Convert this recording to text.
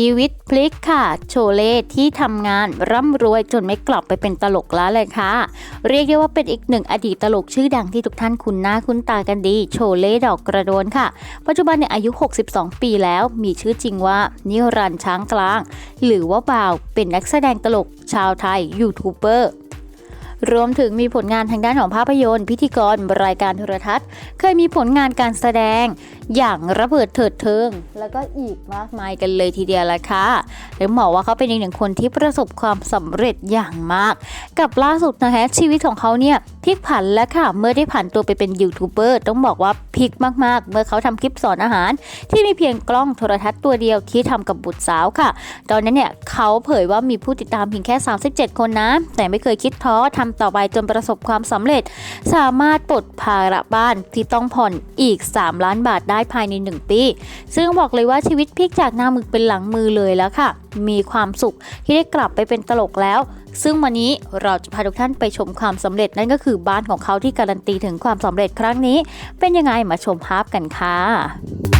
ชีวิตพลิกค่ะ โชเล่ที่ทำงานร่ำรวยจนไม่กลับไปเป็นตลกแล้วเลยค่ะ เรียกได้ว่าเป็นอีกหนึ่งอดีตตลกชื่อดังที่ทุกท่านคุ้นหน้าคุ้นตากันดี โชเล่ดอกกระโดนค่ะ ปัจจุบันเนี่ยอายุ 62 ปีแล้วมีชื่อจริงว่านิรันช้างกลาง หรือว่าบ่าวเป็นนักแสดงตลกชาวไทยยูทูบเบอร์ รวมถึงมีผลงานทางด้านของภาพยนตร์ พิธีกรรายการโทรทัศน์ เคยมีผลงานการแสดงอย่างระเบิดเถิดเทิง แล้วก็อีกมากมายกันเลยทีเดียวละค่ะหรือบอกว่าเขาเป็นอีกหนึ่งคนที่ประสบความสำเร็จอย่างมาก กับล่าสุดนะคะชีวิตของเขาเนี่ยพลิกผันแล้วค่ะเมื่อได้ผ่านตัวไปเป็นยูทูบเบอร์ต้องบอกว่าพลิกมากๆ เมื่อเขาทำคลิปสอนอาหาร ที่มีเพียงกล้องโทรทัศน์ตัวเดียวที่ทำกับบุตรสาวค่ะ ตอนนั้นเนี่ยเขาเผยว่ามีผู้ติดตามเพียงแค่ 37 คนนะ แต่ไม่เคยคิดท้อทำต่อไปจนประสบความสำเร็จ สามารถปลดภาระบ้านที่ต้องผ่อนอีก 3 ล้านบาทได้ภายใน 1 ปี ซึ่งบอกเลยว่าชีวิตพลิกจากหน้ามือเป็นหลังมือเลยแล้วค่ะ มีความสุขที่ได้กลับไปเป็นตลกแล้ว ซึ่งวันนี้เราจะพาทุกท่านไปชมความสำเร็จนั่นก็คือบ้านของเขาที่การันตีถึงความสำเร็จครั้งนี้ เป็นยังไงมาชมภาพกันค่ะ